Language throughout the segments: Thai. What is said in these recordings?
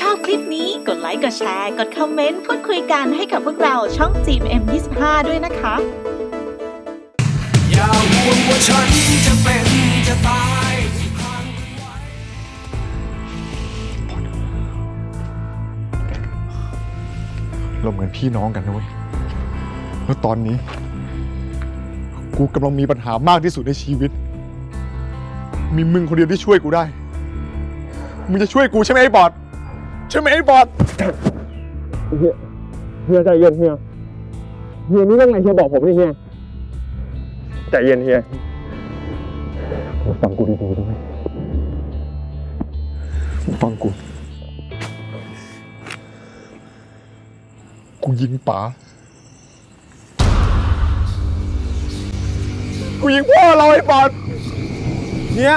ชอบคลิปนี้กดไลค์ กดแชร์ กดคอมเมนต์ พูดคุยกันให้กับพวกเราช่อง GMM25 ด้วยนะคะ อย่าห่วงว่าฉันจะเป็นจะตายที่ผ่านเราเหมือนพี่น้องกันนะเว้ยแล้วตอนนี้ กูกำลังมีปัญหามากที่สุดในชีวิต มีมึงคนเดียวที่ช่วยกูได้ มึงจะช่วยกูใช่ไหมไอ้บอด ช่ไหมไอ้บอดเฮียเฮียใจเย็นเฮียเฮียนี่เรื่องอะไรเฮียบอกผมดิเฮียใจเย็นเฮียฟังกูดีๆด้วยฟังกู กูยิงป๋า กูยิงพ่อเราไอ้บอดเฮีย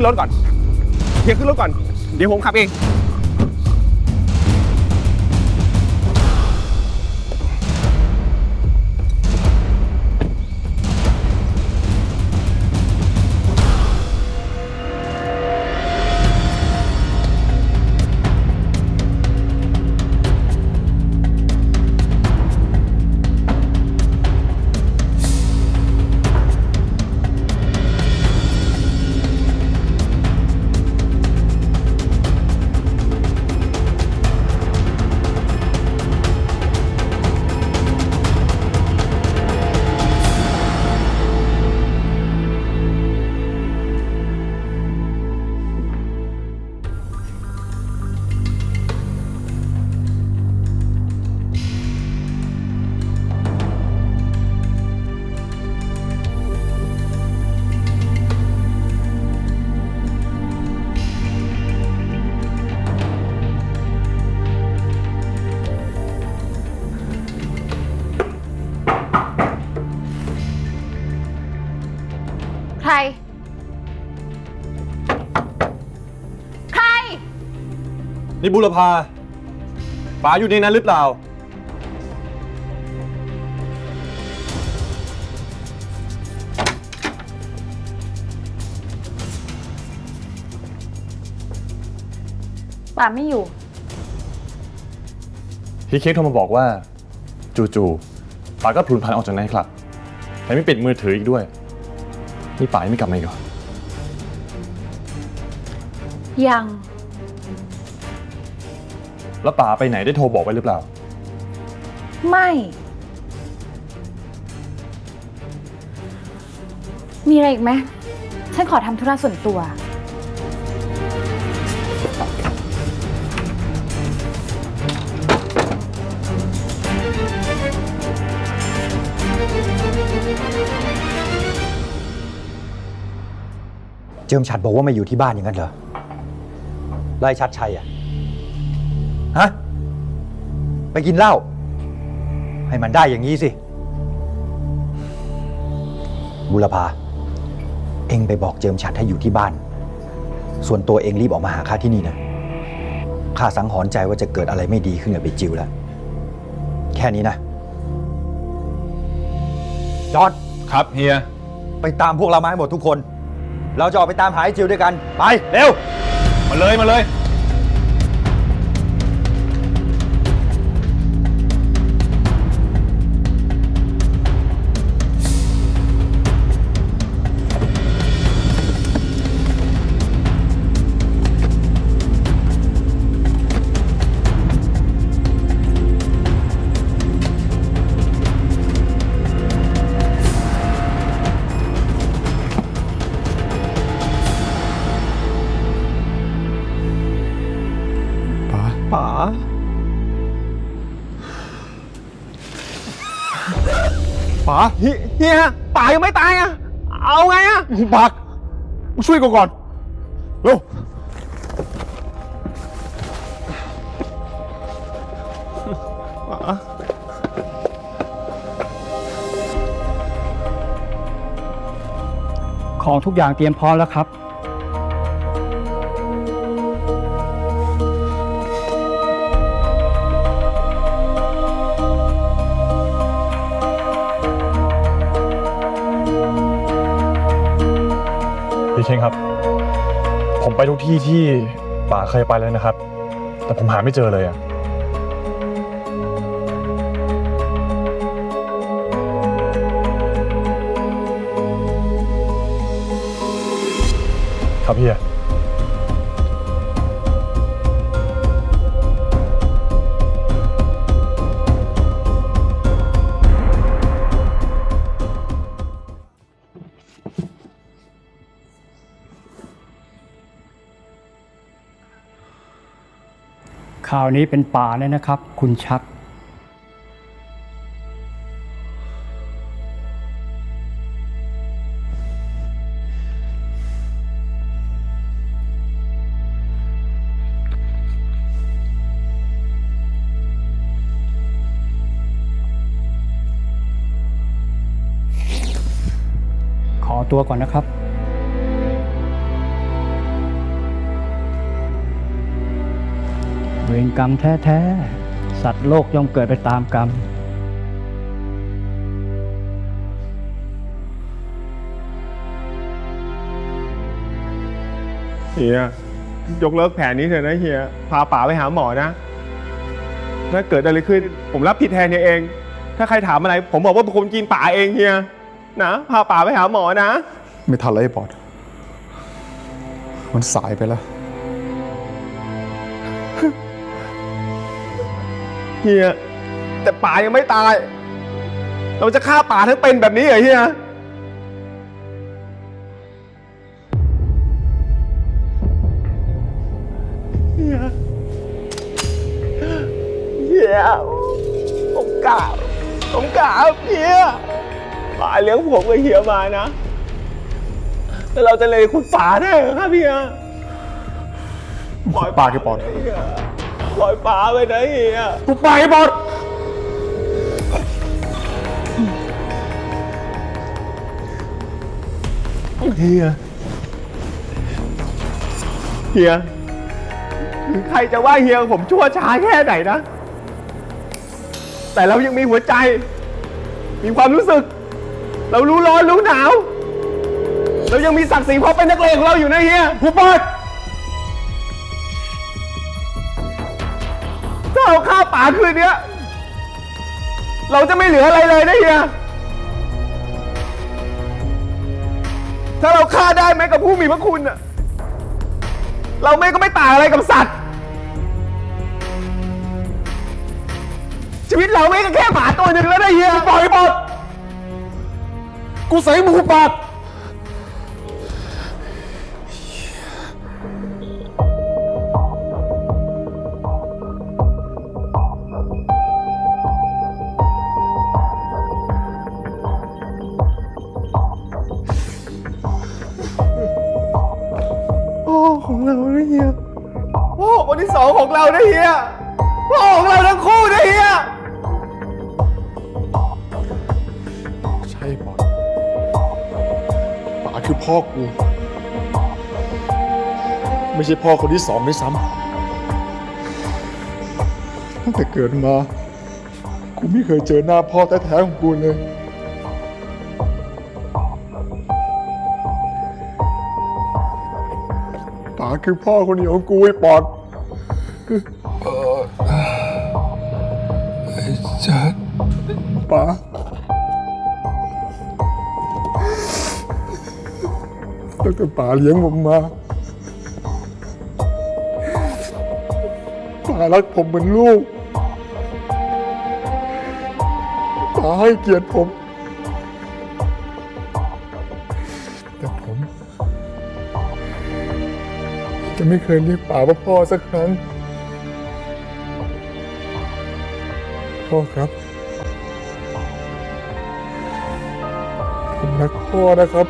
ขึ้นรถก่อนเฮียขึ้นรถก่อน เดี๋ยวผมขับเอง นี่บุรพาป๋าอยู่ในนั้นหรือเปล่า ป่าไม่อยู่ พี่เค้กโทรมาบอกว่า จู่ๆป๋าก็พลุนพลันออกจากไนท์คลับแถมไม่ปิดมือถืออีกด้วย นี่ป๋ายังไม่กลับมาอีกเหรอ ยัง แล้วป๋าไปไหนได้โทรบอกไว้หรือเปล่า ไม่ มีอะไรอีกไหม ฉันขอทำธุระส่วนตัว เจิมฉัดบอกว่าไม่อยู่ที่บ้านอย่างนั้นเหรอไล่ชัดชัยอะ ฮะ ไปกินเหล้า ให้มันได้อย่างนี้สิ บุรพา เองไปบอกเจิมฉัดให้อยู่ที่บ้าน ส่วนตัวเองรีบออกมาหาข้าที่นี่นะ ข้าสังหรณ์ใจว่าจะเกิดอะไรไม่ดีขึ้นกับไปจิวแล้ว แค่นี้นะ จอด ครับเฮีย ไปตามพวกเรามาให้หมดทุกคน เราจะออกไปตามหาไอ้จิวด้วยกัน ไป เร็ว มาเลยมาเลยาเฮียเฮียป๋ายังไม่ตายอะ เอาไงอะมึงบักมึงช่วยกูก่อนเร็วของทุกอย่างเตรียมพร้อมแล้วครับ เคงครับ ผมไปทุกที่ที่ป่าเคยไปแล้วนะครับ แต่ผมหาไม่เจอเลยอะครับพี่ ข่าวนี้เป็นป่าเลยนะครับ คุณชัก ขอตัวก่อนนะครับ เวรกรรมแท้ๆ สัตว์โลกย่อมเกิดไปตามกรรม เฮียยกเลิกแผนนี้เถอะนะเฮียพาป๋าไปหาหมอนะ ถ้าเกิดอะไรขึ้น ผมรับผิดแทนเฮียเอง ถ้าใครถามอะไร ผมบอกว่าผมกินป๋าเองเฮียนะพาป๋าไปหาหมอนะ ไม่ทันแล้วไอ้ปอดมันสายไปแล้ว เฮียแต่ป๋ายังไม่ตาย เราจะฆ่าป๋าทั้งเป็นแบบนี้เหรอเฮียเฮียเฮียผมกราบผมกราบเฮียป๋าเลี้ยงผมกับเฮียมานะแล้วเราจะเลยคุณป๋าได้เหรอครับเฮียปล่อยปากไอ้ปอดเฮีย ปล่อยป๋าไปนะเฮียกูไปไอ้ปอดเฮียเฮียคือใครจะว่าเฮียผมชั่วช้าแค่ไหนนะ แต่เรายังมีหัวใจ มีความรู้สึก เรารู้ร้อนรู้หนาว เรายังมีศักดิ์ศรีเพราะเป็นนักเลงของเราอยู่นะเฮียผู้ปอด ถ้าเราฆ่าป่าคืนเนี้ย เราจะไม่เหลืออะไรเลยนะเฮีย ถ้าเราฆ่าได้แม้กับผู้มีพระคุณอะเราไม่ก็ไม่ต่างอะไรกับสัตว์ ชีวิตเราไม่ก็แค่หมาตัวหนึ่งแล้วนะเฮียปล่อยหมดกูใส่หมูปาด คือพ่อกู ไม่ใช่พ่อคนที่สองด้วยซ้ำตั้งแต่เกิดมา กูไม่เคยเจอหน้าพ่อแท้ๆของกูเลย ป๋าคือพ่อคนเดียวของกูไอ้ปอด ตั้งแต่ป๋าเลี้ยงผมมาป๋ารักผมเหมือนลูกป๋าให้เกียรติผม แต่ผม จะไม่เคยเรียกป๋าว่าพ่อสักครั้ง พ่อครับ ผมรักพ่อนะครับ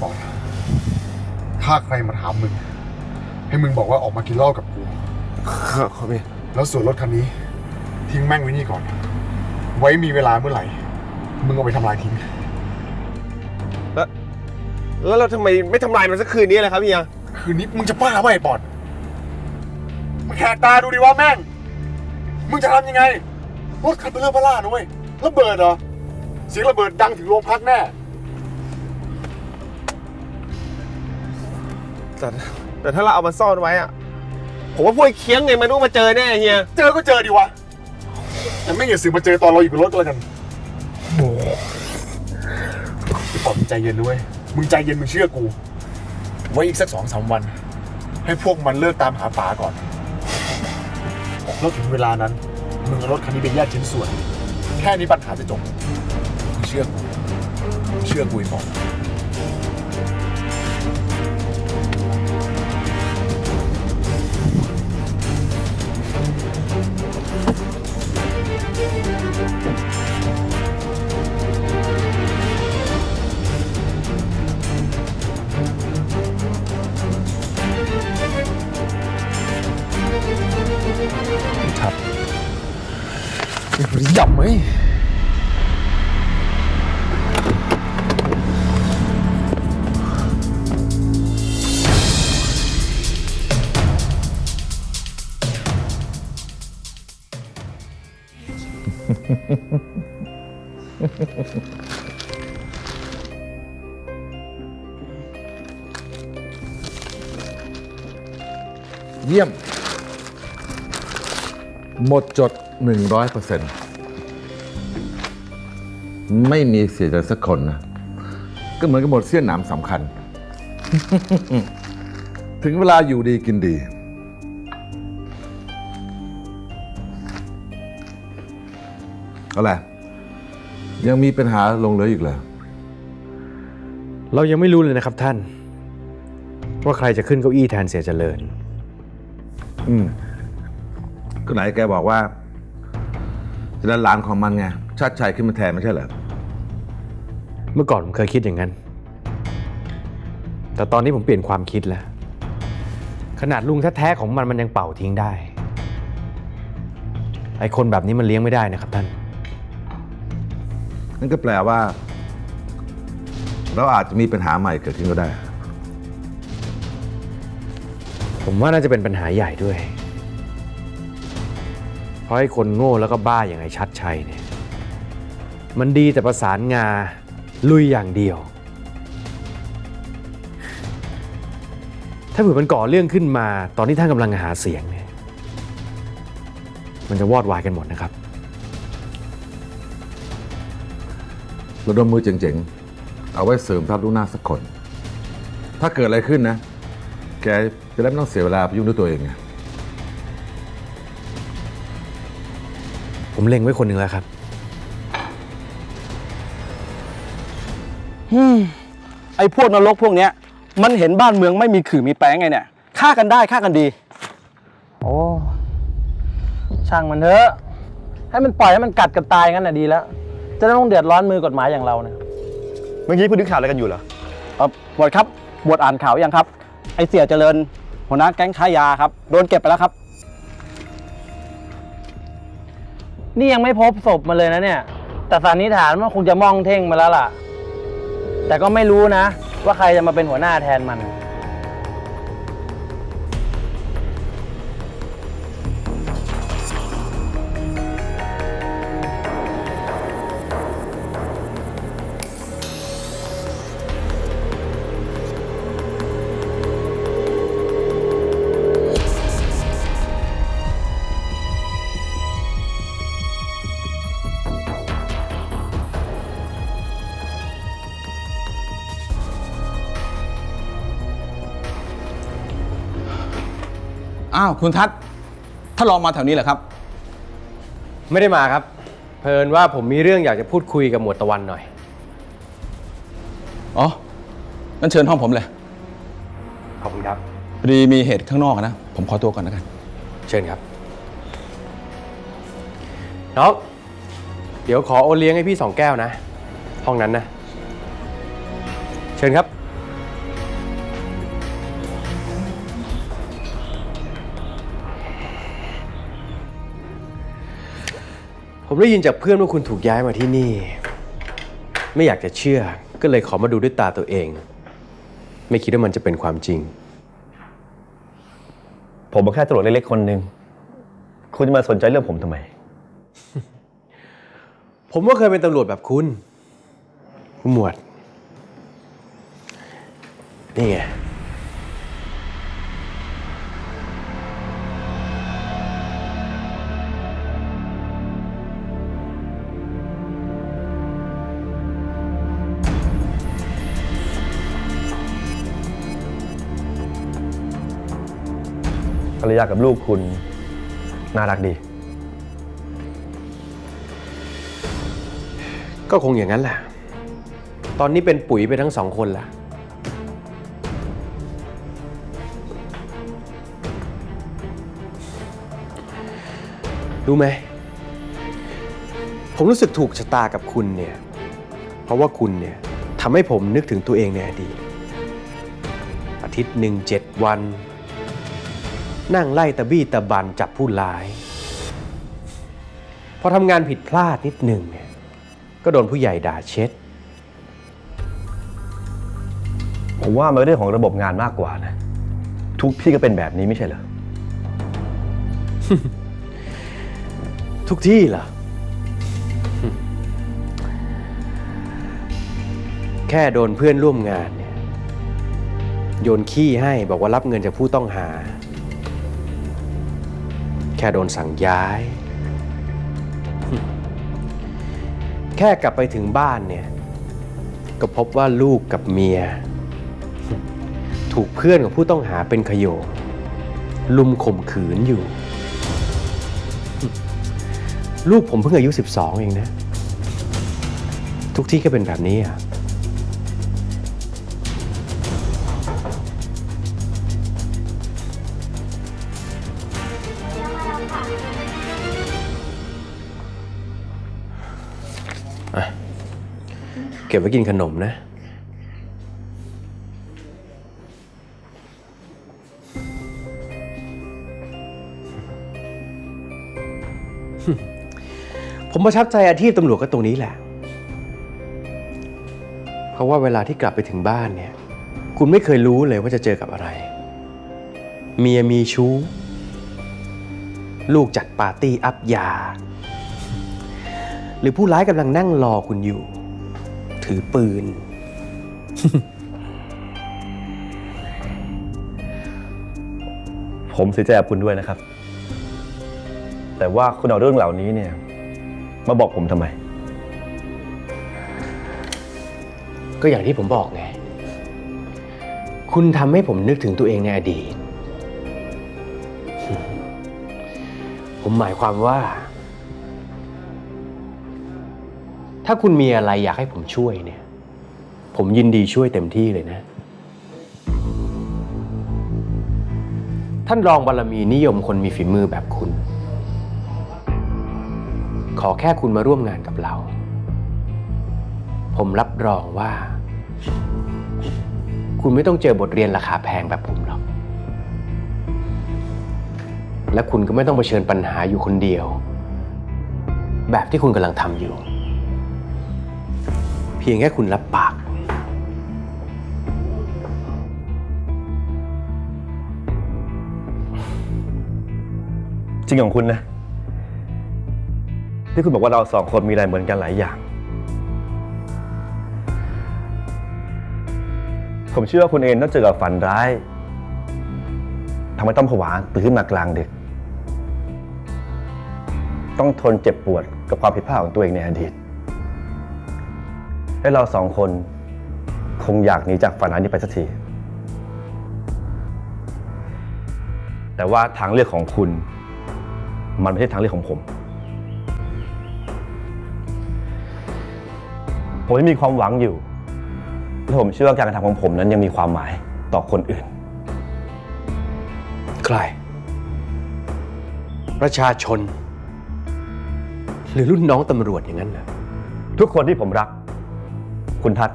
ปอนถ้าใครมาถามมึง ให้มึงบอกว่าออกมากินเหล้ากับกูครับครับพี่แล้วส่วนรถคันนี้ ทิ้งแม่งไว้นี่ก่อน ไว้มีเวลาเมื่อไหร่ มึงเอาไปทำลายทิ้ง แล้วแล้วเราทำไมไม่ทำลายมันสักคืนนี้เลยครับเฮียคืนนี้มึงจะบ้าไปะไอ้ปอนมึงแหกตาดูดิว่าแม่ง มึงจะทำยังไง รถคันเบลอเบล่านะเว้ยระเบิดเหรอ เสียงระเบิดดังถึงโรงพักแน่ แต่แต่ถ้าเราเอามาซ่อนไว้อะผมว่าพวกเคียงไงมันต้องมาเจอแน่เฮียเจอก็เจอดิวะแต่ไม่งอย่าสืบมาเจอตอนเราอยู่บนรถก็แล้วกันไอ้ปอนมึงใจเย็นด้วยมึงใจเย็นมึงเชื่อกู ไว้อีกสักสองสามวัน ให้พวกมันเลิกตามหาป๋าก่อนแล้วถึงเวลานั้น มึงเอารถคันนี้ไปแยกชิ้นส่วน แค่นี้ปัญหาจะจบมึงเชื่อกูเชื่อกูไอ้ ปอนหยับไหมเยี่ยม หมดจด 100%เปอร์เซ็นต์ไม่มีเสียใจสักคนนะ ก็เหมือนกับหมดเสี้ยนหนามสำคัญ ถึงเวลาอยู่ดีกินดีเอาแหละไร ยังมีปัญหาลงเหลืออีกเหรอเรายังไม่รู้เลยนะครับท่าน ว่าใครจะขึ้นเก้าอี้แทนเสียเจริญ อืม ก็ไหนแกบอกว่าจะได้หลานของมันไงชาติชัยขึ้นมาแทนไม่ใช่เหรอเมื่อก่อนผมเคยคิดอย่างนั้น แต่ตอนนี้ผมเปลี่ยนความคิดแล้ว ขนาดลุงแท้ๆของมันมันยังเป่าทิ้งได้ ไอ้คนแบบนี้มันเลี้ยงไม่ได้นะครับท่าน นั่นก็แปลว่า เราอาจจะมีปัญหาใหม่เกิดขึ้นก็ได้ ผมว่าน่าจะเป็นปัญหาใหญ่ด้วย เพราะไอ้คนโง่แล้วก็บ้าอย่างไอ้ชัดชัยเนี่ยมันดีแต่ประสานงาลุยอย่างเดียว ถ้าเผื่อมันก่อเรื่องขึ้นมา ตอนที่ท่านกำลังหาเสียงเนี่ยมันจะวอดวายกันหมดนะครับ ระดมมือเจ๋งๆ เอาไว้เสริมทัพลูกหน้าสักคน ถ้าเกิดอะไรขึ้นนะ แกจะได้ไม่ต้องเสียเวลาไปยุ่งด้วยตัวเองไง ผมเล็งไว้คนหนึ่งแล้วครับ ไอ้พวกนรกพวกเนี้ย มันเห็นบ้านเมืองไม่มีขื่อมีแปงไงเนี่ยฆ่ากันได้ฆ่ากันดี โอ้ช่างมันเถอะ ให้มันปล่อยให้มันกัดกันตายงั้นน่ะดีแล้ว จะได้ไม่ต้องเดือดร้อนมือกฎหมายอย่างเราเนี่ยเมื่อกี้พูดถึงข่าวอะไรกันอยู่เหรอ เออบวชครับบวชอ่านข่าวยังครับ ไอเสียเจริญหัวหน้าแก๊งค้ายาครับ โดนเก็บไปแล้วครับ นี่ยังไม่พบศพมาเลยนะเนี่ย แต่สันนิษฐานว่าคงจะมองเท่งมาแล้วล่ะ แต่ก็ไม่รู้นะ ว่าใครจะมาเป็นหัวหน้าแทนมัน อ้าวคุณทัศน์ถ้าลองมาแถวนี้เหรอครับ ไม่ได้มาครับ เพลินว่าผมมีเรื่องอยากจะพูดคุยกับหมวดตะวันหน่อย อ๋องั้นเชิญห้องผมเลยขอบคุณครับ พอดีมีเหตุข้างนอกอะนะ ผมขอตัวก่อนแล้วกัน เชิญครับน้องเดี๋ยวขอโอเลี้ยงให้พี่สองแก้วนะ ห้องนั้นนะ เชิญครับ ผมได้ยินจากเพื่อนว่าคุณถูกย้ายมาที่นี่ ไม่อยากจะเชื่อ ก็เลยขอมาดูด้วยตาตัวเอง ไม่คิดว่ามันจะเป็นความจริง ผมเป็นแค่ตำรวจเล็กๆคนหนึ่งคุณจะมาสนใจเรื่องผมทำไม ผมก็เคยเป็นตำรวจแบบคุณคุณหมวดนี่ไง ภรรยากับลูกคุณ น่ารักดี ก็คงอย่างนั้นแหละ ตอนนี้เป็นปุ๋ยไปทั้งสองคนละรู้ไหม ผมรู้สึกถูกชะตากับคุณเนี่ย เพราะว่าคุณเนี่ยทำให้ผมนึกถึงตัวเองในอดีตอาทิตย์หนึ่งเจ็ดวัน นั่งไล่ตะบี้ตะบันจับผู้ร้าย พอทำงานผิดพลาดนิดหนึ่งเนี่ยก็โดนผู้ใหญ่ด่าเช็ด ผมว่ามันเป็นเรื่องของระบบงานมากกว่านะ ทุกที่ก็เป็นแบบนี้ไม่ใช่เหรอ ทุกที่เหรอ แค่โดนเพื่อนร่วมงานเนี่ยโยนขี้ให้บอกว่ารับเงินจากผู้ต้องหา แค่โดนสั่งย้าย แค่กลับไปถึงบ้านเนี่ย ก็พบว่าลูกกับเมีย ถูกเพื่อนของผู้ต้องหาเป็นขโยงลุมข่มขืนอยู่ ลูกผมเพิ่งอายุ 12 เองนะ ทุกที่ก็เป็นแบบนี้อะอะ ก็บไว้กินขนมนะ ผมประทับใจอาชีพตำรวจก็ตรงนี้แหละ เพราะว่าเวลาที่กลับไปถึงบ้านเนี่ย คุณไม่เคยรู้เลยว่าจะเจอกับอะไร เมียมีชู้ ลูกจัดปาร์ตี้อัพยา หรือผู้ร้ายกำลังนั่งรอคุณอยู่ ถือปืน ผมเสียใจกับคุณด้วยนะครับ แต่ว่าคุณเอาเรื่องเหล่านี้เนี่ย มาบอกผมทำไม ก็อย่างที่ผมบอกไง คุณทำให้ผมนึกถึงตัวเองในอดีต ผมหมายความว่า ถ้าคุณมีอะไรอยากให้ผมช่วยเนี่ย ผมยินดีช่วยเต็มที่เลยนะ ท่านรองบารมีนิยมคนมีฝีมือแบบคุณ ขอแค่คุณมาร่วมงานกับเรา ผมรับรองว่า คุณไม่ต้องเจอบทเรียนราคาแพงแบบผมหรอก และคุณก็ไม่ต้องเผชิญปัญหาอยู่คนเดียว แบบที่คุณกำลังทำอยู่ เพียงแค่คุณรับปาก จริงของคุณนะ ที่คุณบอกว่าเราสองคนมีอะไรเหมือนกันหลายอย่าง ผมเชื่อว่าคุณเองต้องเจอกับฝันร้ายทำให้ต้องผวาตื่นขึ้นมากลางดึก ต้องทนเจ็บปวดกับความผิดพลาดของตัวเองในอดีต และเราสองคนคงอยากหนีจากฝันร้ายนี้ไปสักที แต่ว่าทางเลือกของคุณ มันไม่ใช่ทางเลือกของผม ผมยังมีความหวังอยู่และผมเชื่อว่าการกระทำของผมนั้นยังมีความหมายต่อคนอื่น ใคร ประชาชน หรือรุ่นน้องตำรวจอย่างนั้นเหรอ ทุกคนที่ผมรัก คุณทัศ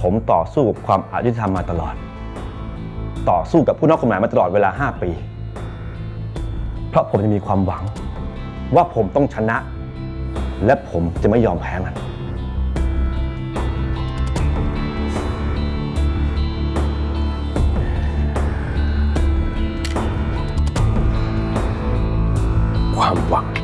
ผมต่อสู้กับความอายุธรรมมาตลอด ต่อสู้กับผู้นอกกฎหมายมาตลอดเวลา 5 ปี เพราะผมจะมีความหวัง ว่าผมต้องชนะ และผมจะไม่ยอมแพ้มัน ความหวัง